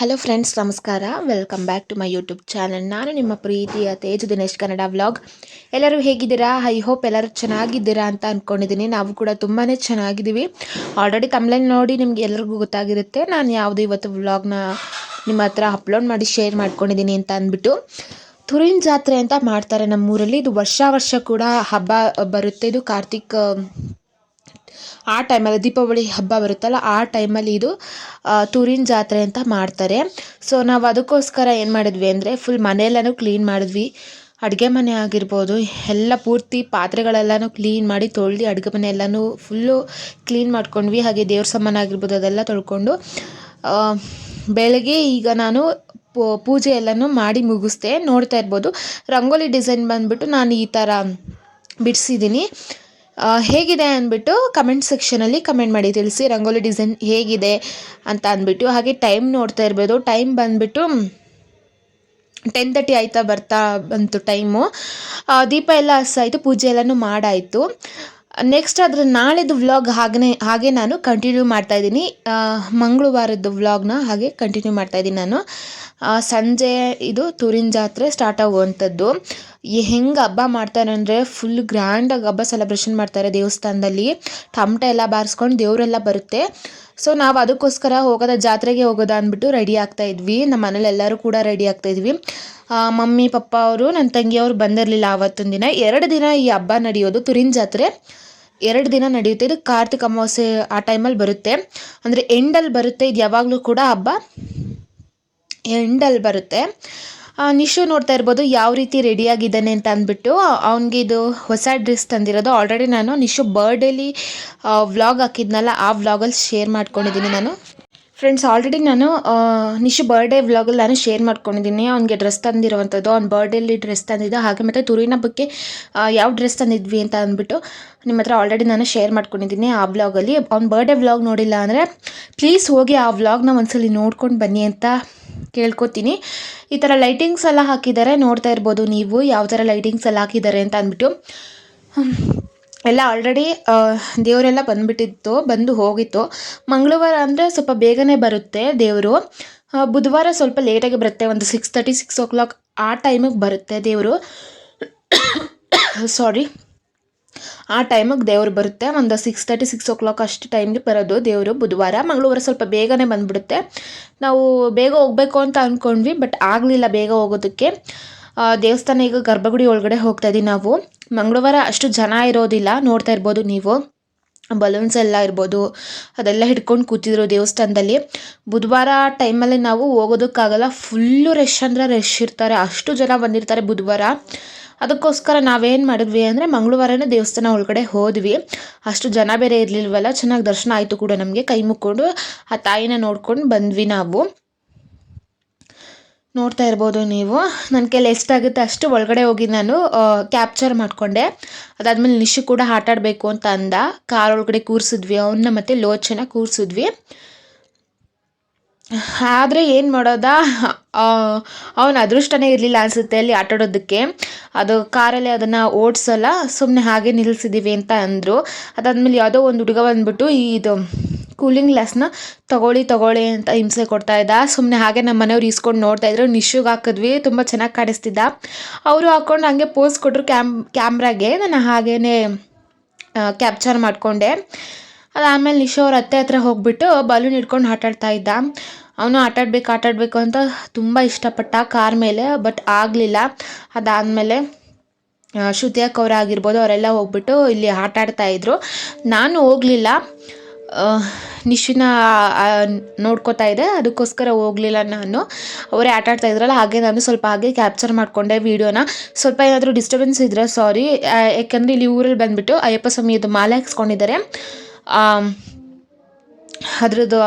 Hello friends ನಮಸ್ಕಾರ. Welcome back to my YouTube channel ನಾನು ನಿಮ್ಮ ಪ್ರೀತಿಯ ತೇಜು ದಿನೇಶ್ ಕನ್ನಡ ವ್ಲಾಗ್ ಎಲ್ಲರೂ ಹೇಗಿದ್ದೀರಾ? ಐ ಹೋಪ್ ಎಲ್ಲರೂ ಚೆನ್ನಾಗಿದ್ದೀರಾ ಅಂತ ಅಂದ್ಕೊಂಡಿದ್ದೀನಿ ನಾವು ಕೂಡ ತುಂಬಾ ಚೆನ್ನಾಗಿದ್ದೀವಿ. ಆಲ್ರೆಡಿ ಕಂಪ್ಲೇಂಟ್ ನೋಡಿ ನಿಮ್ಗೆ ಎಲ್ಲರಿಗೂ ಗೊತ್ತಾಗಿರುತ್ತೆ. ನಾನು ಯಾವುದು ಇವತ್ತು ವ್ಲಾಗ್ನ ನಿಮ್ಮ ಹತ್ರ ಅಪ್ಲೋಡ್ ಮಾಡಿ ಶೇರ್ ಮಾಡ್ಕೊಂಡಿದ್ದೀನಿ ಅಂತ ಅಂದ್ಬಿಟ್ಟು. ತುರಿನ್ ಜಾತ್ರೆ ಅಂತ ಮಾಡ್ತಾರೆ ನಮ್ಮೂರಲ್ಲಿ. ಇದು ವರ್ಷ ವರ್ಷ ಕೂಡ ಹಬ್ಬ ಬರುತ್ತೆ. ಇದು ಕಾರ್ತಿಕ್ ಆ ಟೈಮಲ್ಲಿ ದೀಪಾವಳಿ ಹಬ್ಬ ಬರುತ್ತಲ್ಲ, ಆ ಟೈಮಲ್ಲಿ ಇದು ತೂರಿನ ಜಾತ್ರೆ ಅಂತ ಮಾಡ್ತಾರೆ. ಸೊ ನಾವು ಅದಕ್ಕೋಸ್ಕರ ಏನು ಮಾಡಿದ್ವಿ ಅಂದರೆ ಫುಲ್ ಮನೆಯೆಲ್ಲನೂ ಕ್ಲೀನ್ ಮಾಡಿದ್ವಿ. ಅಡುಗೆ ಮನೆ ಆಗಿರ್ಬೋದು, ಎಲ್ಲ ಪೂರ್ತಿ ಪಾತ್ರೆಗಳೆಲ್ಲನೂ ಕ್ಲೀನ್ ಮಾಡಿ ತೊಳ್ದು ಅಡುಗೆ ಮನೆ ಎಲ್ಲನೂ ಫುಲ್ಲು ಕ್ಲೀನ್ ಮಾಡ್ಕೊಂಡ್ವಿ. ಹಾಗೆ ದೇವ್ರ ಸಾಮಾನು ಆಗಿರ್ಬೋದು, ಅದೆಲ್ಲ ತೊಳ್ಕೊಂಡು. ಬೆಳಗ್ಗೆ ಈಗ ನಾನು ಪೂಜೆ ಎಲ್ಲನೂ ಮಾಡಿ ಮುಗಿಸ್ದೆ. ನೋಡ್ತಾ ಇರ್ಬೋದು. ರಂಗೋಲಿ ಡಿಸೈನ್ ಬಂದ್ಬಿಟ್ಟು ನಾನು ಈ ಥರ ಬಿಡಿಸಿದ್ದೀನಿ. ಹೇಗಿದೆ ಅಂದ್ಬಿಟ್ಟು ಕಮೆಂಟ್ ಸೆಕ್ಷನಲ್ಲಿ ಕಮೆಂಟ್ ಮಾಡಿ, ತಿಳಿಸಿ ರಂಗೋಲಿ ಡಿಸೈನ್ ಹೇಗಿದೆ ಅಂತ ಅಂದ್ಬಿಟ್ಟು, ಹಾಗೆ ಟೈಮ್ ನೋಡ್ತಾ ಇರ್ಬೋದು. ಟೈಮ್ ಬಂದ್ಬಿಟ್ಟು ಟೆನ್ ತರ್ಟಿ ಆಯ್ತಾ ಬರ್ತಾ ಬಂತು ಟೈಮು ದೀಪ ಎಲ್ಲ ಹಸ್ಸಾಯಿತು ಪೂಜೆ ಎಲ್ಲನೂ ಮಾಡಾಯಿತು. ನೆಕ್ಸ್ಟ್ ಅದರ ನಾಳೆದು ವ್ಲಾಗ್ ಹಾಗೆ ಹಾಗೆ ನಾನು ಕಂಟಿನ್ಯೂ ಮಾಡ್ತಾ ಇದ್ದೀನಿ. ಮಂಗಳವಾರದ್ದು ವ್ಲಾಗ್ನ ಹಾಗೆ ಕಂಟಿನ್ಯೂ ಮಾಡ್ತಾ ಇದ್ದೀನಿ ನಾನು. ಸಂಜೆ ಇದು ತೂರಿನ ಜಾತ್ರೆ ಸ್ಟಾರ್ಟ್ ಆಗುವಂಥದ್ದು. ಹೆಂಗೆ ಹಬ್ಬ ಮಾಡ್ತಾರೆ ಅಂದರೆ ಫುಲ್ ಗ್ರ್ಯಾಂಡಾಗಿ ಹಬ್ಬ ಸೆಲೆಬ್ರೇಷನ್ ಮಾಡ್ತಾರೆ ದೇವಸ್ಥಾನದಲ್ಲಿ. ಟಮಟ ಎಲ್ಲ ಬಾರಿಸ್ಕೊಂಡು ದೇವರೆಲ್ಲ ಬರುತ್ತೆ. ಸೊ ನಾವು ಅದಕ್ಕೋಸ್ಕರ ಹೋಗೋದ ಜಾತ್ರೆಗೆ ಹೋಗೋದ ಅಂದ್ಬಿಟ್ಟು ರೆಡಿ ಆಗ್ತಾ ಇದ್ವಿ. ನಮ್ಮ ಮನೇಲಿ ಎಲ್ಲರೂ ಕೂಡ ರೆಡಿ ಆಗ್ತಾ ಇದ್ವಿ. ಮಮ್ಮಿ, ಪಪ್ಪ ಅವರು ನನ್ನ ತಂಗಿಯವರು ಬಂದಿರಲಿಲ್ಲ ಆವತ್ತೊಂದು ದಿನ. ಎರಡು ದಿನ ಈ ಹಬ್ಬ ನಡೆಯೋದು, ತುರಿನ್ ಜಾತ್ರೆ. ಎರಡು ದಿನ ನಡೆಯುತ್ತೆ. ಇದು ಕಾರ್ತಿಕ ಅಮಾವಾಸ್ಯೆ ಆ ಟೈಮಲ್ಲಿ ಬರುತ್ತೆ. ಅಂದರೆ ಎಂಡಲ್ಲಿ ಬರುತ್ತೆ. ಇದು ಯಾವಾಗಲೂ ಕೂಡ ಹಬ್ಬ ಎಂಡಲ್ಲಿ ಬರುತ್ತೆ. ನಿಶು ನೋಡ್ತಾ ಇರ್ಬೋದು ಯಾವ ರೀತಿ ರೆಡಿಯಾಗಿದ್ದಾನೆ ಅಂತ ಅಂದ್ಬಿಟ್ಟು ಅವನಿಗೆ ಇದು ಹೊಸ ಡ್ರೆಸ್ ತಂದಿರೋದು. ಆಲ್ರೆಡಿ ನಾನು ನಿಶು ಬರ್ಡೇಲಿ ವ್ಲಾಗ್ ಹಾಕಿದ್ನಲ್ಲ, ಆ ವ್ಲಾಗಲ್ಲಿ ಶೇರ್ ಮಾಡ್ಕೊಂಡಿದ್ದೀನಿ ನಾನು. ಫ್ರೆಂಡ್ಸ್ ಆಲ್ರೆಡಿ ನಾನು ನಿಶು ಬರ್ಡೇ ವ್ಲಾಗಲ್ಲಿ ನಾನು ಶೇರ್ ಮಾಡ್ಕೊಂಡಿದ್ದೀನಿ. ಅವ್ನಿಗೆ ಡ್ರೆಸ್ ತಂದಿರುವಂಥದ್ದು. ಅವ್ನ ಬರ್ಡೇಲಿ ಡ್ರೆಸ್ ತಂದಿದ್ದ. ಹಾಗೆ ಮತ್ತು ತುರಿನ ಬಗ್ಗೆ ಯಾವ ಡ್ರೆಸ್ ತಂದಿದ್ವಿ ಅಂತ ಅಂದ್ಬಿಟ್ಟು ನಿಮ್ಮ ಹತ್ರ ಆಲ್ರೆಡಿ ನಾನು ಶೇರ್ ಮಾಡ್ಕೊಂಡಿದ್ದೀನಿ ಆ ವ್ಲಾಗಲ್ಲಿ ಅವ್ನ ಬರ್ಡೇ ವ್ಲಾಗ್ ನೋಡಿಲ್ಲ ಅಂದರೆ ಪ್ಲೀಸ್ ಹೋಗಿ ಆ ವ್ಲಾಗ್ನ ಒಂದ್ಸಲಿ ನೋಡ್ಕೊಂಡು ಬನ್ನಿ ಅಂತ ಕೇಳ್ಕೊತೀನಿ. ಈ ಥರ ಲೈಟಿಂಗ್ಸ್ ಎಲ್ಲ ಹಾಕಿದ್ದಾರೆ ನೋಡ್ತಾ ಇರ್ಬೋದು ನೀವು ಯಾವ ಥರ ಲೈಟಿಂಗ್ಸ್ ಎಲ್ಲ ಹಾಕಿದ್ದಾರೆ ಅಂತ ಅಂದ್ಬಿಟ್ಟು. ಎಲ್ಲ ಆಲ್ರೆಡಿ ದೇವರೆಲ್ಲ ಬಂದುಬಿಟ್ಟಿತ್ತು, ಬಂದು ಹೋಗಿತ್ತು. ಮಂಗಳವಾರ ಅಂದರೆ ಸ್ವಲ್ಪ ಬೇಗನೆ ಬರುತ್ತೆ ದೇವರು. ಬುಧವಾರ ಸ್ವಲ್ಪ ಲೇಟಾಗಿ ಬರುತ್ತೆ, ಒಂದು six thirty six o'clock ಆ ಟೈಮಿಗೆ ಬರುತ್ತೆ ದೇವರು. ಸಾರಿ ಆ ಟೈಮಿಗೆ ದೇವರು ಬರುತ್ತೆ, ಒಂದು six thirty six o'clock ಅಷ್ಟು ಟೈಮ್ಗೆ ಬರೋದು ದೇವರು ಬುಧವಾರ. ಮಂಗಳವಾರ ಸ್ವಲ್ಪ ಬೇಗನೆ ಬಂದುಬಿಡುತ್ತೆ. ನಾವು ಬೇಗ ಹೋಗಬೇಕು ಅಂತ ಅಂದ್ಕೊಂಡ್ವಿ ಬಟ್ ಆಗಲಿಲ್ಲ ಬೇಗ ಹೋಗೋದಕ್ಕೆ. ದೇವಸ್ಥಾನ ಈಗ ಗರ್ಭಗುಡಿ ಒಳಗಡೆ ಹೋಗ್ತಾ ಇದೀವಿ ನಾವು. ಮಂಗಳವಾರ ಅಷ್ಟು ಜನ ಇರೋದಿಲ್ಲ, ನೋಡ್ತಾ ಇರ್ಬೋದು ನೀವು. ಬಲೂನ್ಸ್ ಎಲ್ಲ ಇರ್ಬೋದು, ಅದೆಲ್ಲ ಹಿಡ್ಕೊಂಡು ಕೂತಿದ್ರು ದೇವಸ್ಥಾನದಲ್ಲಿ. ಬುಧವಾರ ಟೈಮಲ್ಲಿ ನಾವು ಹೋಗೋದಕ್ಕಾಗಲ್ಲ ಫುಲ್ಲು ರಶ್ ಅಂದರೆ ರಶ್ ಇರ್ತಾರೆ, ಅಷ್ಟು ಜನ ಬಂದಿರ್ತಾರೆ ಬುಧವಾರ. ಅದಕ್ಕೋಸ್ಕರ ನಾವೇನು ಮಾಡಿದ್ವಿ ಅಂದರೆ ಮಂಗಳವಾರನೇ ದೇವಸ್ಥಾನ ಒಳಗಡೆ ಹೋದ್ವಿ. ಅಷ್ಟು ಜನ ಬೇರೆ ಇರಲಿಲ್ವಲ್ಲ, ಚೆನ್ನಾಗಿ ದರ್ಶನ ಆಯಿತು ಕೂಡ ನಮಗೆ, ಕೈ ಮುಕ್ಕೊಂಡು ಆ ತಾಯಿನ ನೋಡ್ಕೊಂಡು ಬಂದ್ವಿ ನಾವು. ನೋಡ್ತಾ ಇರ್ಬೋದು ನೀವು. ನನ್ನ ಕೈಲಿ ಎಷ್ಟಾಗುತ್ತೆ ಅಷ್ಟು ಒಳಗಡೆ ಹೋಗಿ ನಾನು ಕ್ಯಾಪ್ಚರ್ ಮಾಡಿಕೊಂಡೆ. ಅದಾದಮೇಲೆ ನಿಶು ಕೂಡ ಆಟ ಆಡಬೇಕು ಅಂತ ಅಂದ. ಕಾರ್ ಒಳಗಡೆ ಕೂರಿಸಿದ್ವಿ ಅವನ್ನ ಮತ್ತು ಲೋಚನ ಕೂರಿಸಿದ್ವಿ. ಆದರೆ ಏನು ಮಾಡೋದಾ? ಅವನ ಅದೃಷ್ಟನೇ ಇರಲಿಲ್ಲ ಅನಿಸುತ್ತೆ ಅಲ್ಲಿ ಆಟಾಡೋದಕ್ಕೆ. ಅದು ಕಾರಲ್ಲಿ ಅದನ್ನು ಓಡಿಸಲ್ಲ ಸುಮ್ಮನೆ ಹಾಗೆ ನಿಲ್ಲಿಸಿದ್ದೀವಿ ಅಂತ ಅಂದರು. ಅದಾದಮೇಲೆ ಯಾವುದೋ ಒಂದು ಹುಡುಗ ಬಂದ್ಬಿಟ್ಟು ಇದು ಕೂಲಿಂಗ್ ಗ್ಲಾಸ್ನ ತಗೊಳ್ಳಿ ತಗೊಳ್ಳಿ ಅಂತ ಹಿಂಸೆ ಕೊಡ್ತಾ ಇದ್ದ. ಸುಮ್ಮನೆ ಹಾಗೆ ನಮ್ಮ ಮನೆಯವ್ರು ಇಸ್ಕೊಂಡು ನೋಡ್ತಾ ಇದ್ರು. ನಿಶುಗೆ ಹಾಕಿದ್ವಿ. ತುಂಬ ಚೆನ್ನಾಗಿ ಕಾಣಿಸ್ತಿದ್ದ. ಅವರು ಹಾಕ್ಕೊಂಡು ಹಂಗೆ ಪೋಸ್ ಕೊಟ್ಟರು ಕ್ಯಾಮ್, ಕ್ಯಾಮ್ರಾಗೆ. ನಾನು ಹಾಗೇ ಕ್ಯಾಪ್ಚರ್ ಮಾಡಿಕೊಂಡೆ. ಅದಾದಮೇಲೆ ನಿಶು ಅವ್ರ ಅತ್ತೆ ಹತ್ರ ಹೋಗ್ಬಿಟ್ಟು ಬಲೂನ್ ಹಿಡ್ಕೊಂಡು ಆಟಾಡ್ತಾ ಇದ್ದ. ಅವನು ಆಟಾಡ್ಬೇಕು, ಆಟಾಡಬೇಕು ಅಂತ ತುಂಬ ಇಷ್ಟಪಟ್ಟ ಕಾರ್ ಮೇಲೆ ಬಟ್ ಆಗಲಿಲ್ಲ. ಅದಾದಮೇಲೆ ಶ್ರುತಿ ಅವರಾಗಿರ್ಬೋದು ಅವ್ರು ಅವರೆಲ್ಲ ಹೋಗ್ಬಿಟ್ಟು ಇಲ್ಲಿ ಆಟ ಆಡ್ತಾ ಇದ್ರು. ನಾನು ಹೋಗಲಿಲ್ಲ. ನಿಶಿನ ನೋಡ್ಕೋತಾ ಇದೆ ಅದಕ್ಕೋಸ್ಕರ ಹೋಗಲಿಲ್ಲ ನಾನು. ಅವರೇ ಆಟ ಆಡ್ತಾ ಇದ್ರಲ್ಲ, ಹಾಗೆ ನಾನು ಸ್ವಲ್ಪ ಹಾಗೆ ಕ್ಯಾಪ್ಚರ್ ಮಾಡಿಕೊಂಡೆ ವೀಡಿಯೋನ ಸ್ವಲ್ಪ ಏನಾದರೂ ಡಿಸ್ಟರ್ಬೆನ್ಸ್ ಇದ್ದರೆ ಸಾರಿ ಯಾಕೆಂದರೆ ಇಲ್ಲಿ ಊರಲ್ಲಿ ಬಂದುಬಿಟ್ಟು ಅಯ್ಯಪ್ಪ ಸ್ವಾಮಿಯದು ಮಾಲೆ ಹಾಕ್ಸ್ಕೊಂಡಿದ್ದಾರೆ. ಅದರದ್ದು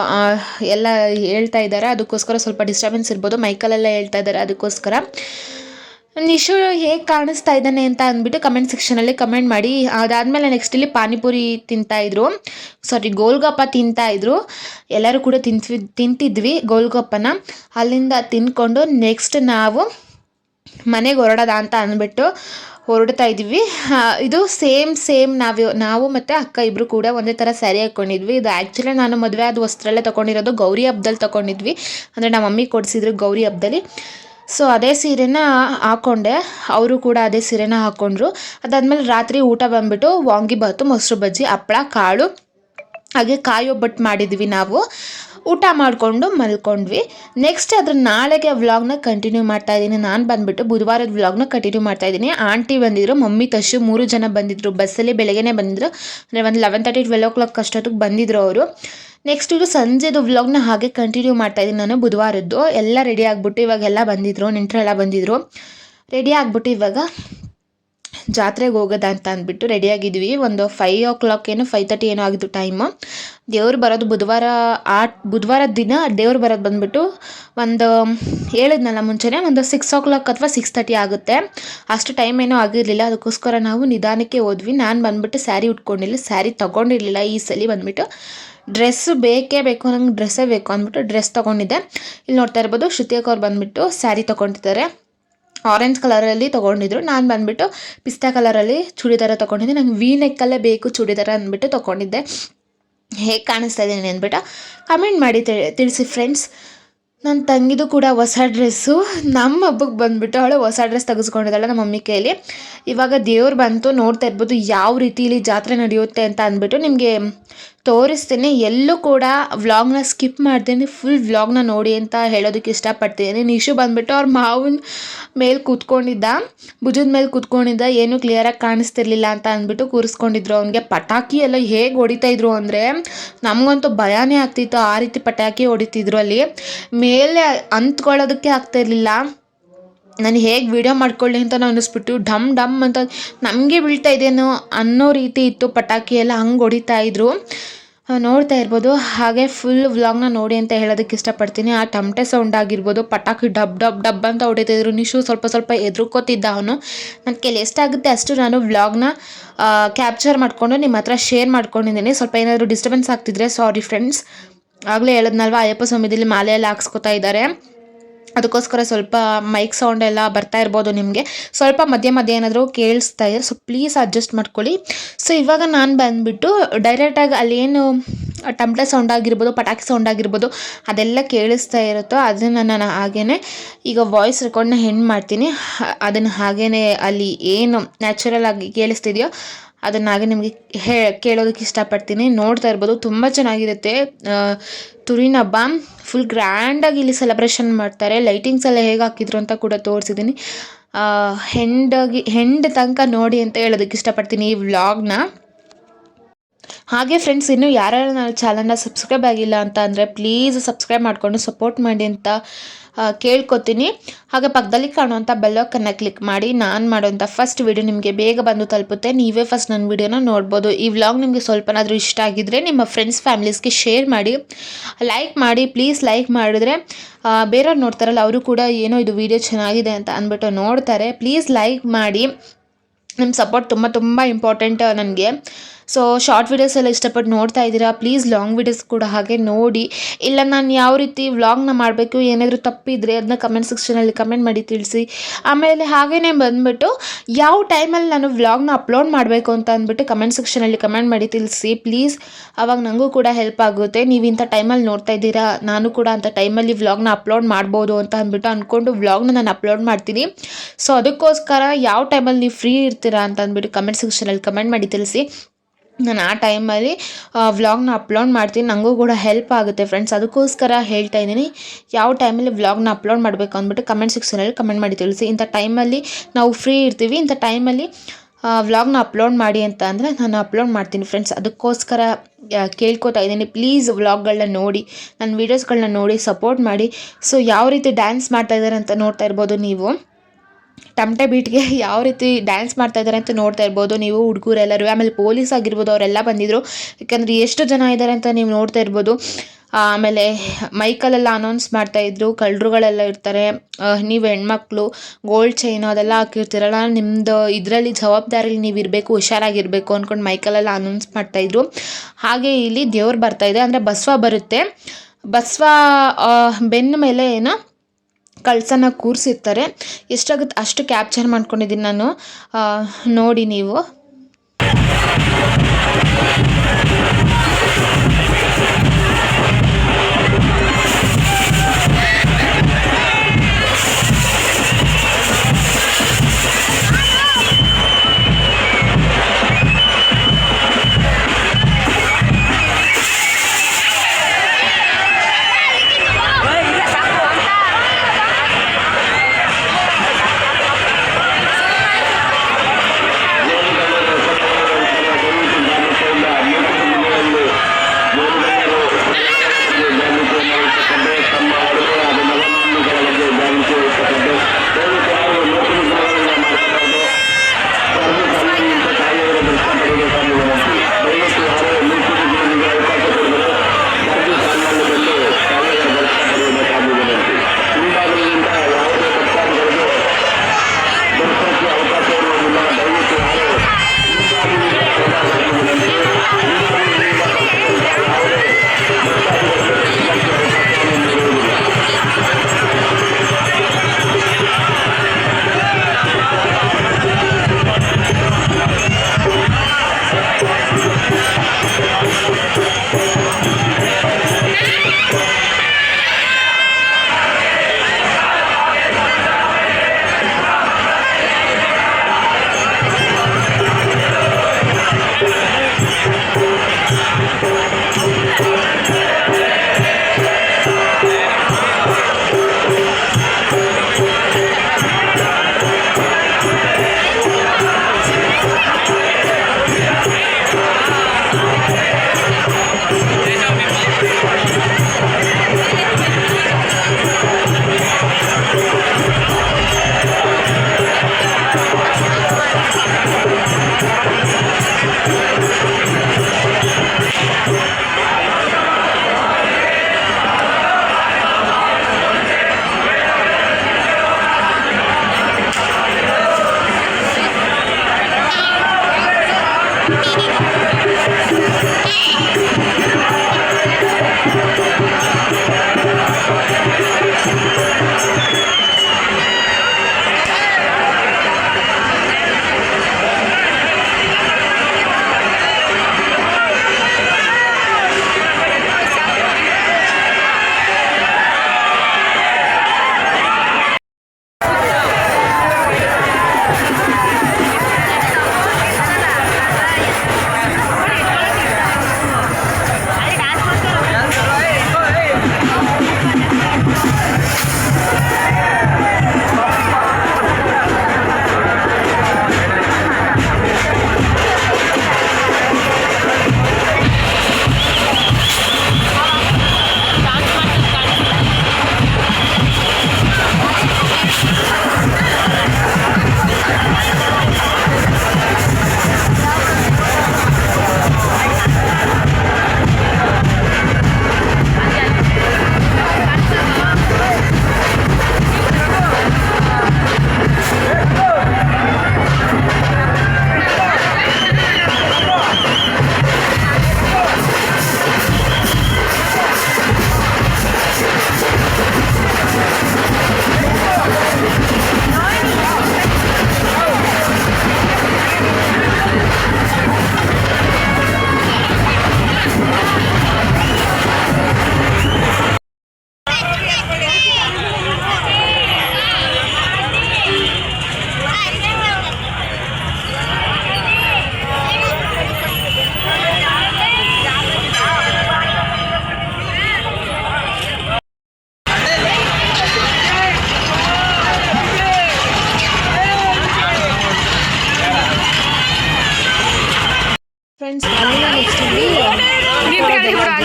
ಎಲ್ಲ ಹೇಳ್ತಾ ಇದ್ದಾರೆ. ಅದಕ್ಕೋಸ್ಕರ ಸ್ವಲ್ಪ ಡಿಸ್ಟರ್ಬೆನ್ಸ್ ಇರ್ಬೋದು. ಮೈಕಲೆಲ್ಲ ಹೇಳ್ತಾ ಇದ್ದಾರೆ. ಅದಕ್ಕೋಸ್ಕರ. ನಿಶು ಹೇಗೆ ಕಾಣಿಸ್ತಾ ಇದ್ದಾನೆ ಅಂತ ಅಂದ್ಬಿಟ್ಟು ಕಮೆಂಟ್ ಸೆಕ್ಷನಲ್ಲಿ ಕಮೆಂಟ್ ಮಾಡಿ. ಅದಾದಮೇಲೆ ನೆಕ್ಸ್ಟ್ ಇಲ್ಲಿ ಪಾನಿಪುರಿ ತಿಂತಾಯಿದ್ರು ಸಾರಿ ಗೋಲ್ಗಪ್ಪ ತಿಂತಾಯಿದ್ರು ಎಲ್ಲರೂ ಕೂಡ ತಿಂತ್ವಿ, ತಿಂತಿದ್ವಿ ಗೋಲ್ಗಪ್ಪನ. ಅಲ್ಲಿಂದ ತಿಂದ್ಕೊಂಡು ನೆಕ್ಸ್ಟ್ ನಾವು ಮನೆಗೆ ಹೊರಡೋದ ಅಂತ ಅಂದ್ಬಿಟ್ಟು ಹೊರಡ್ತಾ ಇದ್ವಿ. ಇದು ಸೇಮ್ ಸೇಮ್ ನಾವು ನಾವು ಮತ್ತು ಅಕ್ಕ ಇಬ್ಬರು ಕೂಡ ಒಂದೇ ಥರ ಸ್ಯಾರಿ ಹಾಕ್ಕೊಂಡಿದ್ವಿ ಇದು ಆ್ಯಕ್ಚುಲಿ ನಾನು ಮದುವೆ ಆದ ವಸ್ತ್ರಲ್ಲೇ ತೊಗೊಂಡಿರೋದು ಗೌರಿ ಹಬ್ಬದಲ್ಲಿ ತೊಗೊಂಡಿದ್ವಿ ಅಂದರೆ ನಮ್ಮ ಮಮ್ಮಿ ಕೊಡಿಸಿದ್ರು ಗೌರಿ ಹಬ್ಬದಲ್ಲಿ ಸೊ ಅದೇ ಸೀರೆನ ಹಾಕ್ಕೊಂಡೆ ಅವರು ಕೂಡ ಅದೇ ಸೀರೆನ ಹಾಕ್ಕೊಂಡ್ರು ಅದಾದಮೇಲೆ ರಾತ್ರಿ ಊಟ ಬಂದ್ಬಿಟ್ಟು ವಾಂಗಿಬಾತು ಮೊಸರು ಬಜ್ಜಿ, ಹಪ್ಪಳ, ಕಾಳು, ಹಾಗೆ ಕಾಯಿ ಒಬ್ಬಟ್ಟು ಮಾಡಿದ್ವಿ ನಾವು. ಊಟ ಮಾಡಿಕೊಂಡು ಮಲ್ಕೊಂಡ್ವಿ. ನೆಕ್ಸ್ಟ್ ಅದ್ರ ನಾಳೆಗೆ ವ್ಲಾಗ್ನ ಕಂಟಿನ್ಯೂ ಮಾಡ್ತಾ ಇದ್ದೀನಿ. ನಾನು ಬಂದ್ಬಿಟ್ಟು ಬುಧವಾರದ ವ್ಲಾಗ್ನ ಕಂಟಿನ್ಯೂ ಮಾಡ್ತಾ ಇದ್ದೀನಿ. ಆಂಟಿ ಬಂದಿದ್ರು, ಮಮ್ಮಿ ತಶು ಮೂರು ಜನ ಬಂದಿದ್ರು. ಬಸ್ಸಲ್ಲಿ ಬೆಳಗ್ಗೆನೇ ಬಂದಿದ್ರು. ಅಂದರೆ ಒಂದು eleven thirty twelve o'clock ಅಷ್ಟೊತ್ತಿಗೆ ಬಂದಿದ್ರು ಅವರು. ನೆಕ್ಸ್ಟ್ ಇದು ಸಂಜೆದು ವ್ಲಾಗ್ನ ಹಾಗೆ ಕಂಟಿನ್ಯೂ ಮಾಡ್ತಾ ಇದ್ದೀನಿ ನಾನು ಬುಧವಾರದ್ದು. ಎಲ್ಲ ರೆಡಿ ಆಗಿಬಿಟ್ಟು ಇವಾಗೆಲ್ಲ ಬಂದಿದ್ರು ನೆಂಟರೆಲ್ಲ ಬಂದಿದ್ರು. ರೆಡಿ ಆಗಿಬಿಟ್ಟು ಇವಾಗ ಜಾತ್ರೆಗೆ ಹೋಗೋದ ಅಂತ ಅಂದ್ಬಿಟ್ಟು ರೆಡಿಯಾಗಿದ್ವಿ ಒಂದು ಫೈವ್ ಓ ಕ್ಲಾಕ್ ಏನೋ ಫೈವ್ ತರ್ಟಿ ಏನೋ ಆಗಿದ್ದು ಟೈಮು ದೇವ್ರು ಬರೋದು ಬುಧವಾರ, ಆ ಬುಧವಾರದ ದಿನ ದೇವ್ರು ಬರೋದು ಬಂದ್ಬಿಟ್ಟು ಒಂದು ಹೇಳಿದ್ನಲ್ಲ ಮುಂಚೆನೇ, ಒಂದು ಸಿಕ್ಸ್ ಓ ಕ್ಲಾಕ್ ಅಥವಾ ಸಿಕ್ಸ್ ತರ್ಟಿ ಆಗುತ್ತೆ. ಅಷ್ಟು ಟೈಮ್ ಏನೂ ಆಗಿರಲಿಲ್ಲ. ಅದಕ್ಕೋಸ್ಕರ ನಾವು ನಿಧಾನಕ್ಕೆ ಹೋದ್ವಿ. ನಾನು ಬಂದ್ಬಿಟ್ಟು ಸ್ಯಾರಿ ಉಟ್ಕೊಂಡಿಲ್ಲ. ಸ್ಯಾರಿ ತೊಗೊಂಡಿರಲಿಲ್ಲ. ಈ ಸಲ ಬಂದ್ಬಿಟ್ಟು ಡ್ರೆಸ್ ಬೇಕೇ ಬೇಕು, ನಂಗೆ ಡ್ರೆಸ್ಸೇ ಬೇಕು ಅಂದ್ಬಿಟ್ಟು ಡ್ರೆಸ್ ತೊಗೊಂಡಿದ್ದೆ. ಇಲ್ಲಿ ನೋಡ್ತಾ ಇರ್ಬೋದು ಶ್ರುತಿ ಅಕ್ಕ ಅವ್ರು ಬಂದುಬಿಟ್ಟು ಸ್ಯಾರಿ ತೊಗೊಂಡಿದ್ದಾರೆ. ಆರೆಂಜ್ ಕಲರಲ್ಲಿ ತೊಗೊಂಡಿದ್ರು. ನಾನು ಬಂದುಬಿಟ್ಟು ಪಿಸ್ತಾ ಕಲರಲ್ಲಿ ಚೂಡಿದಾರ ತೊಗೊಂಡಿದ್ದೆ. ನಂಗೆ ವಿ ನೆಕ್ಕಲ್ಲೇ ಬೇಕು ಚೂಡಿದಾರ ಅಂದ್ಬಿಟ್ಟು ತೊಗೊಂಡಿದ್ದೆ. ಹೇಗೆ ಕಾಣಿಸ್ತಾ ಇದ್ದೀನಿ ಅಂದ್ಬಿಟ್ಟು ಕಮೆಂಟ್ ಮಾಡಿ ತಿಳ್- ತಿಳಿಸಿ ಫ್ರೆಂಡ್ಸ್ ನನ್ನ ತಂಗಿದು ಕೂಡ ಹೊಸ ಡ್ರೆಸ್ಸು ನಮ್ಮ ಹಬ್ಬಕ್ಕೆ ಬಂದುಬಿಟ್ಟು ಅವಳು ಹೊಸ ಡ್ರೆಸ್ ತೆಗೆಸ್ಕೊಂಡಿದ್ದಾಳೆ ನಮ್ಮ ಮಮ್ಮಿ ಕೈಯಲ್ಲಿ ಇವಾಗ ದೇವ್ರು ಬಂತು, ನೋಡ್ತಾ ಇರ್ಬೋದು, ಯಾವ ರೀತಿಲಿ ಜಾತ್ರೆ ನಡೆಯುತ್ತೆ ಅಂತ ಅಂದ್ಬಿಟ್ಟು ನಿಮಗೆ ತೋರಿಸ್ತೀನಿ. ಎಲ್ಲೂ ಕೂಡ ವ್ಲಾಗ್ನ ಸ್ಕಿಪ್ ಮಾಡ್ತೀನಿ ಫುಲ್ ವ್ಲಾಗ್ನ ನೋಡಿ ಅಂತ ಹೇಳೋದಕ್ಕೆ ಇಷ್ಟಪಡ್ತಿದ್ದೀನಿ. ನಿಶು ಬಂದುಬಿಟ್ಟು ಅವ್ರ ಮಾವನ ಮೇಲೆ ಕೂತ್ಕೊಂಡಿದ್ದ. ಭುಜದ ಮೇಲೆ ಕೂತ್ಕೊಂಡಿದ್ದ. ಏನೂ ಕ್ಲಿಯರಾಗಿ ಕಾಣಿಸ್ತಿರ್ಲಿಲ್ಲ ಅಂತ ಅಂದ್ಬಿಟ್ಟು ಕೂರಿಸ್ಕೊಂಡಿದ್ರು ಅವನಿಗೆ. ಪಟಾಕಿ ಎಲ್ಲ ಹೇಗೆ ಹೊಡಿತಾಯಿದ್ರು ಅಂದರೆ, ನಮಗಂತೂ ಭಯನೇ ಆಗ್ತಿತ್ತು. ಆ ರೀತಿ ಪಟಾಕಿ ಹೊಡಿತಿದ್ರು ಅಲ್ಲಿ. ಮೇಲೆ ಅಂತ್ಕೊಳ್ಳೋದಕ್ಕೆ ಆಗ್ತಾ ಇರಲಿಲ್ಲ ನಾನು ಹೇಗೆ ವಿಡಿಯೋ ಮಾಡ್ಕೊಳ್ಳಿ ಅಂತ ನಾನು ಅನಿಸ್ಬಿಟ್ಟು ಡಮ್ ಡಮ್ ಅಂತ ನಮಗೆ ಬೀಳ್ತಾ ಇದೇನೋ ಅನ್ನೋ ರೀತಿ ಇತ್ತು. ಪಟಾಕಿ ಎಲ್ಲ ಹಂಗೆ ಹೊಡಿತಾ ಇದ್ರು. ನೋಡ್ತಾ ಇರ್ಬೋದು. ಹಾಗೆ ಫುಲ್ ವ್ಲಾಗ್ನ ನೋಡಿ ಅಂತ ಹೇಳೋದಕ್ಕೆ ಇಷ್ಟಪಡ್ತೀನಿ. ಆ ಟಮಟೆ ಸೌಂಡ್ ಆಗಿರ್ಬೋದು, ಪಟಾಕಿ ಡಬ್ ಡಬ್ ಡಬ್ ಅಂತ ಹೊಡಿತಿದ್ರು ನಿಶು ಸ್ವಲ್ಪ ಸ್ವಲ್ಪ ಎದುರ್ಕೋತಿದ್ದ ಅವನು. ನನ್ನ ಕೈಲಿ ಎಷ್ಟಾಗುತ್ತೆ ಅಷ್ಟು ನಾನು ವ್ಲಾಗ್ನ ಕ್ಯಾಪ್ಚರ್ ಮಾಡಿಕೊಂಡು ನಿಮ್ಮ ಹತ್ರ ಶೇರ್ ಮಾಡ್ಕೊಂಡಿದ್ದೀನಿ. ಸ್ವಲ್ಪ ಏನಾದರೂ ಡಿಸ್ಟರ್ಬೆನ್ಸ್ ಆಗ್ತಿದ್ರೆ ಸಾರಿ ಫ್ರೆಂಡ್ಸ್ ಆಗಲೇ ಹೇಳದ್ನಲ್ವ, ಅಯ್ಯಪ್ಪ ಸ್ವಾಮಿದಲ್ಲಿ ಮಾಲೆ ಹಾಕ್ಸ್ಕೊತಾ ಇದ್ದಾರೆ. ಅದಕ್ಕೋಸ್ಕರ ಸ್ವಲ್ಪ ಮೈಕ್ ಸೌಂಡ್ ಎಲ್ಲ ಬರ್ತಾ ಇರ್ಬೋದು ನಿಮಗೆ. ಸ್ವಲ್ಪ ಮಧ್ಯೆ ಮಧ್ಯ ಏನಾದರೂ ಕೇಳಿಸ್ತಾ ಇದೆ ಸೊ ಪ್ಲೀಸ್ ಅಡ್ಜಸ್ಟ್ ಮಾಡ್ಕೊಳ್ಳಿ. ಸೊ ಇವಾಗ ನಾನು ಬಂದುಬಿಟ್ಟು ಡೈರೆಕ್ಟಾಗಿ ಅಲ್ಲೇನು ಟಂಪ್ಲೆ ಸೌಂಡ್ ಆಗಿರ್ಬೋದು, ಪಟಾಕಿ ಸೌಂಡ್ ಆಗಿರ್ಬೋದು, ಅದೆಲ್ಲ ಕೇಳಿಸ್ತಾ ಇರುತ್ತೋ ಅದನ್ನು ನಾನು ಹಾಗೇ ಈಗ ವಾಯ್ಸ್ ರೆಕಾರ್ಡ್ನ ಹೆಣ್ಣು ಮಾಡ್ತೀನಿ. ಅದನ್ನು ಹಾಗೇ ಅಲ್ಲಿ ಏನು ನ್ಯಾಚುರಲ್ ಆಗಿ ಕೇಳಿಸ್ತಿದೆಯೋ ಅದನ್ನ ನಿಮಗೆ ಹೇ, ಕೇಳೋದಕ್ಕೆ ಇಷ್ಟಪಡ್ತೀನಿ. ನೋಡ್ತಾ ಇರ್ಬೋದು, ತುಂಬ ಚೆನ್ನಾಗಿರುತ್ತೆ. ತುರಿನ ಹಬ್ಬ ಫುಲ್ ಗ್ರ್ಯಾಂಡಾಗಿ ಇಲ್ಲಿ ಸೆಲೆಬ್ರೇಷನ್ ಮಾಡ್ತಾರೆ. ಲೈಟಿಂಗ್ಸ್ ಎಲ್ಲ ಹೇಗೆ ಹಾಕಿದ್ರು ಅಂತ ಕೂಡ ತೋರಿಸಿದ್ದೀನಿ. ಹೆಂಡಾಗಿ ಹೆಂಡ್ ತನಕ ನೋಡಿ ಅಂತ ಹೇಳೋದಕ್ಕೆ ಇಷ್ಟಪಡ್ತೀನಿ ಈ ವ್ಲಾಗ್ನ ಹಾಗೆ ಫ್ರೆಂಡ್ಸ್ ಇನ್ನೂ ಯಾರ್ಯಾರು ನನ್ನ ಚಾನಲ್ನ ಸಬ್ಸ್ಕ್ರೈಬ್ ಆಗಿಲ್ಲ ಅಂತ ಅಂದರೆ ಪ್ಲೀಸ್ ಸಬ್ಸ್ಕ್ರೈಬ್ ಮಾಡಿಕೊಂಡು ಸಪೋರ್ಟ್ ಮಾಡಿ ಅಂತ ಕೇಳ್ಕೊತೀನಿ. ಹಾಗೆ ಪಕ್ಕದಲ್ಲಿ ಕಾಣುವಂಥ ಬೆಲ್ಲಕ್ಕನ್ನು ಕ್ಲಿಕ್ ಮಾಡಿ ನಾನು ಮಾಡುವಂಥ ಫಸ್ಟ್ ವಿಡಿಯೋ ನಿಮಗೆ ಬೇಗ ಬಂದು ತಲುಪುತ್ತೆ. ನೀವೇ ಫಸ್ಟ್ ನನ್ನ ವಿಡಿಯೋನ ನೋಡ್ಬೋದು. ಈ ವ್ಲಾಗ್ ನಿಮಗೆ ಸ್ವಲ್ಪನಾದರೂ ಇಷ್ಟ ಆಗಿದ್ದರೆ ನಿಮ್ಮ ಫ್ರೆಂಡ್ಸ್ ಫ್ಯಾಮಿಲೀಸ್ಗೆ ಶೇರ್ ಮಾಡಿ. ಲೈಕ್ ಮಾಡಿ ಪ್ಲೀಸ್ ಲೈಕ್ ಮಾಡಿದ್ರೆ ಬೇರೆಯವ್ರು ನೋಡ್ತಾರಲ್ಲ ಅವರು ಕೂಡ ಏನೋ ಇದು ವಿಡಿಯೋ ಚೆನ್ನಾಗಿದೆ ಅಂತ ಅಂದ್ಬಿಟ್ಟು ನೋಡ್ತಾರೆ. ಪ್ಲೀಸ್ ಲೈಕ್ ಮಾಡಿ. ನಿಮ್ಮ ಸಪೋರ್ಟ್ ತುಂಬ ತುಂಬ ಇಂಪಾರ್ಟೆಂಟ್ ನನಗೆ. ಸೊ ಶಾರ್ಟ್ ವೀಡಿಯೋಸ್ ಎಲ್ಲ ಇಷ್ಟಪಟ್ಟು ನೋಡ್ತಾ ಇದ್ದೀರಾ ಪ್ಲೀಸ್ ಲಾಂಗ್ ವೀಡಿಯೋಸ್ ಕೂಡ ಹಾಗೆ ನೋಡಿ. ಇಲ್ಲ, ನಾನು ಯಾವ ರೀತಿ ವ್ಲಾಗ್ನ ಮಾಡಬೇಕು, ಏನಾದರೂ ತಪ್ಪಿದ್ರೆ ಅದನ್ನ ಕಮೆಂಟ್ ಸೆಕ್ಷನಲ್ಲಿ ಕಮೆಂಟ್ ಮಾಡಿ ತಿಳಿಸಿ. ಆಮೇಲೆ ಹಾಗೇ ಬಂದುಬಿಟ್ಟು, ಯಾವ ಟೈಮಲ್ಲಿ ನಾನು ವ್ಲಾಗ್ನ ಅಪ್ಲೋಡ್ ಮಾಡಬೇಕು ಅಂತ ಅಂದ್ಬಿಟ್ಟು ಕಮೆಂಟ್ ಸೆಕ್ಷನಲ್ಲಿ ಕಮೆಂಟ್ ಮಾಡಿ ತಿಳಿಸಿ. ಪ್ಲೀಸ್ ಅವಾಗ ನನಗೂ ಕೂಡ ಹೆಲ್ಪ್ ಆಗುತ್ತೆ. ನೀವು ಇಂಥ ಟೈಮಲ್ಲಿ ನೋಡ್ತಾ ಇದ್ದೀರಾ, ನಾನು ಕೂಡ ಅಂಥ ಟೈಮಲ್ಲಿ ವ್ಲಾಗ್ನ ಅಪ್ಲೋಡ್ ಮಾಡ್ಬೋದು ಅಂತ ಅಂದ್ಬಿಟ್ಟು ಅಂದ್ಕೊಂಡು ವ್ಲಾಗ್ನ ನಾನು ಅಪ್ಲೋಡ್ ಮಾಡ್ತೀನಿ. ಸೊ ಅದಕ್ಕೋಸ್ಕರ ಯಾವ ಟೈಮಲ್ಲಿ ನೀವು ಫ್ರೀ ಇರ್ತೀರಾ ಅಂತ ಅಂದ್ಬಿಟ್ಟು ಕಮೆಂಟ್ ಸೆಕ್ಷನಲ್ಲಿ ಕಮೆಂಟ್ ಮಾಡಿ ತಿಳಿಸಿ. ನಾನು ಆ ಟೈಮಲ್ಲಿ ವ್ಲಾಗ್ನ ಅಪ್ಲೋಡ್ ಮಾಡ್ತೀನಿ. ನನಗೂ ಕೂಡ ಹೆಲ್ಪ್ ಆಗುತ್ತೆ ಫ್ರೆಂಡ್ಸ್ ಅದಕ್ಕೋಸ್ಕರ ಹೇಳ್ತಾ ಇದ್ದೀನಿ, ಯಾವ ಟೈಮಲ್ಲಿ ವ್ಲಾಗ್ನ ಅಪ್ಲೋಡ್ ಮಾಡಬೇಕು ಅಂದ್ಬಿಟ್ಟು ಕಮೆಂಟ್ ಸೆಕ್ಷನಲ್ಲಿ ಕಮೆಂಟ್ ಮಾಡಿ ತಿಳಿಸಿ. ಇಂಥ ಟೈಮಲ್ಲಿ ನಾವು ಫ್ರೀ ಇರ್ತೀವಿ. ಇಂಥ ಟೈಮಲ್ಲಿ ವ್ಲಾಗ್ನ ಅಪ್ಲೋಡ್ ಮಾಡಿ ಅಂತ ಅಂದರೆ ನಾನು ಅಪ್ಲೋಡ್ ಮಾಡ್ತೀನಿ ಫ್ರೆಂಡ್ಸ್ ಅದಕ್ಕೋಸ್ಕರ ಕೇಳ್ಕೊತಾ ಇದ್ದೀನಿ. ಪ್ಲೀಸ್ ವ್ಲಾಗ್ಗಳನ್ನ ನೋಡಿ ನನ್ನ ವೀಡಿಯೋಸ್ಗಳನ್ನ ನೋಡಿ ಸಪೋರ್ಟ್ ಮಾಡಿ. ಸೊ ಯಾವ ರೀತಿ ಡ್ಯಾನ್ಸ್ ಮಾಡ್ತಾ ಇದ್ದಾರೆ ಅಂತ ನೋಡ್ತಾ ಇರ್ಬೋದು ನೀವು. ಟಮಟೆ ಬೀಟ್ಗೆ ಯಾವ ರೀತಿ ಡ್ಯಾನ್ಸ್ ಮಾಡ್ತಾ ಇದ್ದಾರೆ ಅಂತ ನೋಡ್ತಾ ಇರ್ಬೋದು. ನೀವು ಹುಡುಗರೆಲ್ಲರೂ ಆಮೇಲೆ ಪೊಲೀಸ್ ಆಗಿರ್ಬೋದು, ಅವರೆಲ್ಲ ಬಂದಿದ್ರು. ಯಾಕಂದರೆ ಎಷ್ಟು ಜನ ಇದ್ದಾರೆ ಅಂತ ನೀವು ನೋಡ್ತಾ ಇರ್ಬೋದು. ಆಮೇಲೆ ಮೈಕಲ್ಲೆಲ್ಲ ಅನೌನ್ಸ್ ಮಾಡ್ತಾ ಇದ್ರು. ಕಳ್ಳರುಗಳೆಲ್ಲ ಇರ್ತಾರೆ. ನೀವು ಹೆಣ್ಮಕ್ಳು ಗೋಲ್ಡ್ ಚೈನು ಅದೆಲ್ಲ ಹಾಕಿರ್ತೀರಲ್ಲ ನಿಮ್ಮದು ಇದರಲ್ಲಿ ಜವಾಬ್ದಾರಿಲಿ ನೀವು ಇರಬೇಕು, ಹುಷಾರಾಗಿರಬೇಕು ಅಂದ್ಕೊಂಡು ಮೈಕಲ್ಲೆಲ್ಲ ಅನೌನ್ಸ್ ಮಾಡ್ತಾಯಿದ್ರು ಹಾಗೆ ಇಲ್ಲಿ ದೇವ್ರು ಬರ್ತಾ ಇದೆ. ಅಂದರೆ ಬಸವ ಬರುತ್ತೆ. ಬಸವ ಬೆನ್ನ ಮೇಲೆ ಏನೋ ಕಳ್ಸನ್ನ ಕೂರಿಸಿರ್ತಾರೆ. ಎಷ್ಟಾಗುತ್ತೆ ಅಷ್ಟು ಕ್ಯಾಪ್ಚರ್ ಮಾಡ್ಕೊಂಡಿದ್ದೀನಿ ನಾನು. ನೋಡಿ ನೀವು.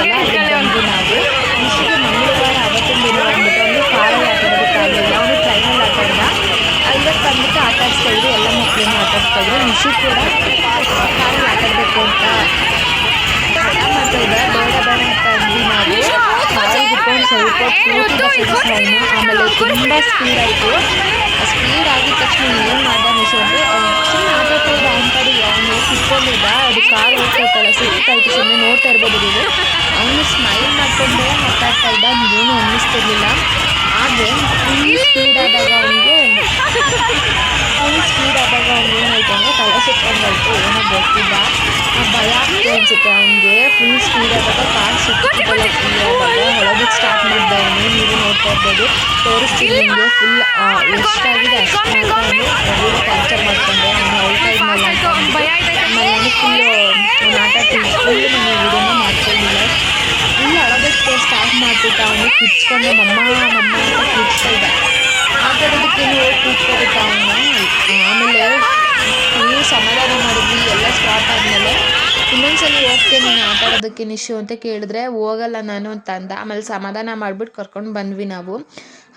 Yeah. ಅವನು ಆಮೇಲೆ ತುಂಬ ಸ್ಪೀಡ್ ಆಯಿತು. ಸ್ಪೀಡ್ ಆಗಿದ ತಕ್ಷಣ ಏನು ಮಾಡಿದೆ ಮೀಶೋ ಅಂದರೆ ಸುಮ್ಮನೆ ಆಟ ಆಡ್ತಾ ಇದ್ದ ಅವ್ನ ಕಡೆಗೆ ಅವನು ಕುತ್ಕೊಂಡಿದ್ದ ಅದು ಕಾರ್ ಹೋಗ್ತೈತಲ್ಲ ಸಿಕ್ಕಾಯ್ತು ಸುಮ್ಮನೆ ನೋಡ್ತಾ ಇರ್ಬೋದು ನೀವು. ಅವನು ಸ್ಮೈಲ್ ಮಾಡಿಕೊಂಡು ಮಾತಾಡ್ತಾ ಇದ್ದ ಏನು ಅನ್ನಿಸ್ತಿರ್ಲಿಲ್ಲ. ಆದರೆ ಫುಲ್ ಸ್ಪೀಡ್ ಆದಾಗ ಅವನಿಗೆ ಫುಲ್ ಸ್ಪೀಡ್ ಆದಾಗ ಅವ್ನಿಗೆ ಏನಾಯ್ತು ಅಂದರೆ ತಲೆ ಸುತ್ತಕೊಂಡಾಯ್ತು ಏನೋ ಗೊತ್ತಿಲ್ಲ. ಭಯ ಆಗ್ತದೆ ಅನ್ಸುತ್ತೆ ಅವನಿಗೆ ಫುಲ್ ಸ್ಪೀಡ್ ಆದಾಗ ಕಾರ್ ಆದಾಗ ಹೊಳೋದಕ್ಕೆ ಸ್ಟಾರ್ಟ್ ಮಾಡ್ದ. ಅವನು ನೀವು ನೋಡ್ತಾ ಇರ್ಬೋದು. ತೋರಿಸ್ತೀನಿ ನಿಮಗೆ ಫುಲ್ ಎಷ್ಟಾಗಿದೆ ಸಮಾಧಾನ ಮಾಡಿದ್ವಿ, ಎಲ್ಲ ಸ್ಟಾಪ್ ಆದಮೇಲೆ ಇನ್ನೊಂದ್ಸಲಿ ಹೋಗ್ತೀನಿ ನಾನು ಆಟ ಆಡೋದಕ್ಕೆ ನಿಶು ಅಂತ ಕೇಳಿದ್ರೆ ಹೋಗಲ್ಲ ನಾನು ಅಂತ ಅಂದ. ಆಮೇಲೆ ಸಮಾಧಾನ ಮಾಡಿಬಿಟ್ಟು ಕರ್ಕೊಂಡು ಬಂದ್ವಿ ನಾವು.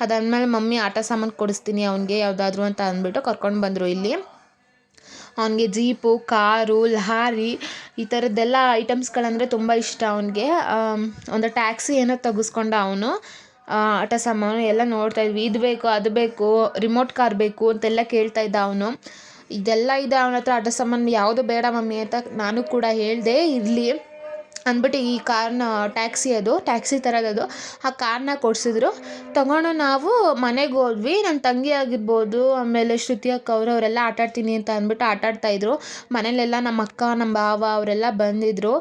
ಅದಾದ್ಮೇಲೆ ಮಮ್ಮಿ ಆಟ ಸಾಮಾನು ಕೊಡಿಸ್ತೀನಿ ಅವನಿಗೆ ಯಾವುದಾದ್ರು ಅಂತ ಅಂದ್ಬಿಟ್ಟು ಕರ್ಕೊಂಡು ಬಂದರು ಇಲ್ಲಿ. ಅವನಿಗೆ ಜೀಪು ಕಾರು ಲಾರಿ ಈ ಥರದ್ದೆಲ್ಲ ಐಟಮ್ಸ್ಗಳಂದರೆ ತುಂಬ ಇಷ್ಟ ಅವನಿಗೆ. ಒಂದು ಟ್ಯಾಕ್ಸಿ ಏನೋ ತೆಗೆಸ್ಕೊಂಡ ಅವನು. ಆಟ ಸಾಮಾನು ಎಲ್ಲ ನೋಡ್ತಾಯಿದ್ವಿ ಇದು ಬೇಕು, ಅದು ಬೇಕು ರಿಮೋಟ್ ಕಾರ್ ಬೇಕು ಅಂತೆಲ್ಲ ಕೇಳ್ತಾಯಿದ್ದ ಅವನು. ಇದೆಲ್ಲ ಇದೆ ಅವನ ಹತ್ರ ಆಟ ಸಾಮಾನು ಯಾವುದು ಬೇಡ ಮಮ್ಮಿ ಅಂತ ನಾನು ಕೂಡ ಹೇಳಿದೆ ಇರಲಿ ಅಂದ್ಬಿಟ್ಟು ಈ ಕಾರ್ನ ಟ್ಯಾಕ್ಸಿ ಅದು, ಟ್ಯಾಕ್ಸಿ ಥರದ್ದು ಆ ಕಾರ್ನ ಕೊಡಿಸಿದ್ರು. ತಗೊಂಡು ನಾವು ಮನೆಗೆ ಹೋದ್ವಿ. ನನ್ನ ತಂಗಿ ಆಗಿರ್ಬೋದು, ಆಮೇಲೆ ಶ್ರುತಿ ಅಕ್ಕ ಅವರು, ಅವರೆಲ್ಲ ಆಟಾಡ್ತೀನಿ ಅಂತ ಅಂದ್ಬಿಟ್ಟು ಆಟ ಆಡ್ತಾಯಿದ್ರು ಮನೇಲೆಲ್ಲ ನಮ್ಮ ಅಕ್ಕ, ನಮ್ಮ ಭಾವ ಅವರೆಲ್ಲ ಬಂದಿದ್ದರು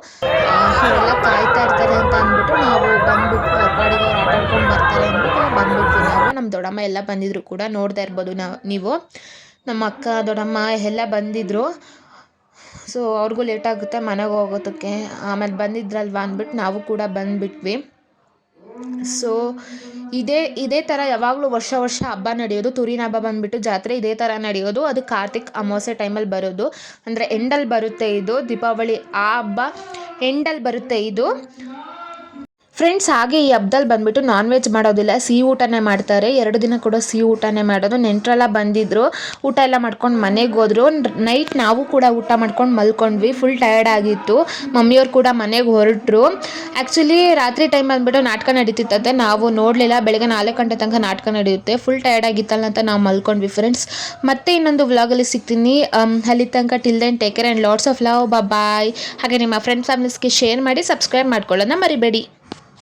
ಅವರೆಲ್ಲ ಕಾಯ್ತಾ ಇರ್ತಾರೆ ಅಂತ ಅಂದ್ಬಿಟ್ಟು ನಾವು ಬಂದ್ಬಿಟ್ಟು ಪಾಡಿಗೆ ಅವ್ರು ಆಟಾಡ್ಕೊಂಡು ಬರ್ತಾರೆ ಅಂದ್ಬಿಟ್ಟು ಬಂದ್ಬಿಟ್ವಿ ನಾವು. ನಮ್ಮ ದೊಡ್ಡಮ್ಮ ಎಲ್ಲ ಬಂದಿದ್ರು ಕೂಡ ನೋಡ್ತಾ ಇರ್ಬೋದು ನಾವು ನೀವು. ನಮ್ಮ ಅಕ್ಕ ದೊಡ್ಡಮ್ಮ ಎಲ್ಲ ಬಂದಿದ್ದರು ಸೊ ಅವ್ರಿಗೂ ಲೇಟಾಗುತ್ತೆ ಮನೆಗೆ ಹೋಗೋದಕ್ಕೆ. ಆಮೇಲೆ ಬಂದಿದ್ರಲ್ವ ಅಂದ್ಬಿಟ್ಟು ನಾವು ಕೂಡ ಬಂದುಬಿಟ್ವಿ. ಸೊ ಇದೇ ಇದೇ ಥರ ಯಾವಾಗಲೂ ವರ್ಷ ವರ್ಷ ಹಬ್ಬ ನಡೆಯೋದು, ತುರಿನ ಹಬ್ಬ ಬಂದುಬಿಟ್ಟು ಜಾತ್ರೆ ಇದೇ ಥರ ನಡೆಯೋದು. ಅದು ಕಾರ್ತಿಕ್ ಅಮಾವಾಸ್ಯೆ ಟೈಮಲ್ಲಿ ಬರೋದು. ಅಂದರೆ ಎಂಡಲ್ಲಿ ಬರುತ್ತೆ ಇದು, ದೀಪಾವಳಿ ಆ ಹಬ್ಬ ಎಂಡಲ್ಲಿ ಬರುತ್ತೆ ಇದು. ಫ್ರೆಂಡ್ಸ್ ಹಾಗೆ ಈ ಹಬ್ಬದಲ್ಲಿ ಬಂದ್ಬಿಟ್ಟು ನಾನ್ ವೆಜ್ ಮಾಡೋದಿಲ್ಲ, ಸಿಹಿ ಊಟನೇ ಮಾಡ್ತಾರೆ. ಎರಡು ದಿನ ಕೂಡ ಸಿಹಿ ಊಟನೇ ಮಾಡೋದು. ನೆಂಟರೆಲ್ಲ ಬಂದಿದ್ರು, ಊಟ ಎಲ್ಲ ಮಾಡ್ಕೊಂಡು ಮನೆಗೆ ಹೋದ್ರು. ನೈಟ್ ನಾವು ಕೂಡ ಊಟ ಮಾಡ್ಕೊಂಡು ಮಲ್ಕೊಂಡ್ವಿ. ಫುಲ್ ಟಯರ್ಡ್ ಆಗಿತ್ತು. ಮಮ್ಮಿಯವ್ರು ಕೂಡ ಮನೆಗೆ ಹೊರಟರು. ಆ್ಯಕ್ಚುಲಿ ರಾತ್ರಿ ಟೈಮ್ ಬಂದ್ಬಿಟ್ಟು ನಾಟಕ ನಡೀತಿತ್ತಂತೆ. ನಾವು ನೋಡಲಿಲ್ಲ. ಬೆಳಗ್ಗೆ ನಾಲ್ಕು ಗಂಟೆ ತನಕ ನಾಟಕ ನಡೆಯುತ್ತೆ. ಫುಲ್ ಟಯರ್ಡ್ ಆಗಿತ್ತಲ್ಲ ಅಂತ ನಾವು ಮಲ್ಕೊಂಡ್ವಿ ಫ್ರೆಂಡ್ಸ್ ಮತ್ತೆ ಇನ್ನೊಂದು ವ್ಲಾಗಲ್ಲಿ ಸಿಗ್ತೀನಿ. ಅಲ್ಲಿ ತನಕ till then take care and lots of love bye ಹಾಗೆ ನಿಮ್ಮ ಫ್ರೆಂಡ್ಸ್ ಫ್ಯಾಮಿಲೀಸ್ಗೆ ಶೇರ್ ಮಾಡಿ ಸಬ್ಸ್ಕ್ರೈಬ್ ಮಾಡ್ಕೊಳ್ಳೋಣ ಮರಿಬೇಡಿ.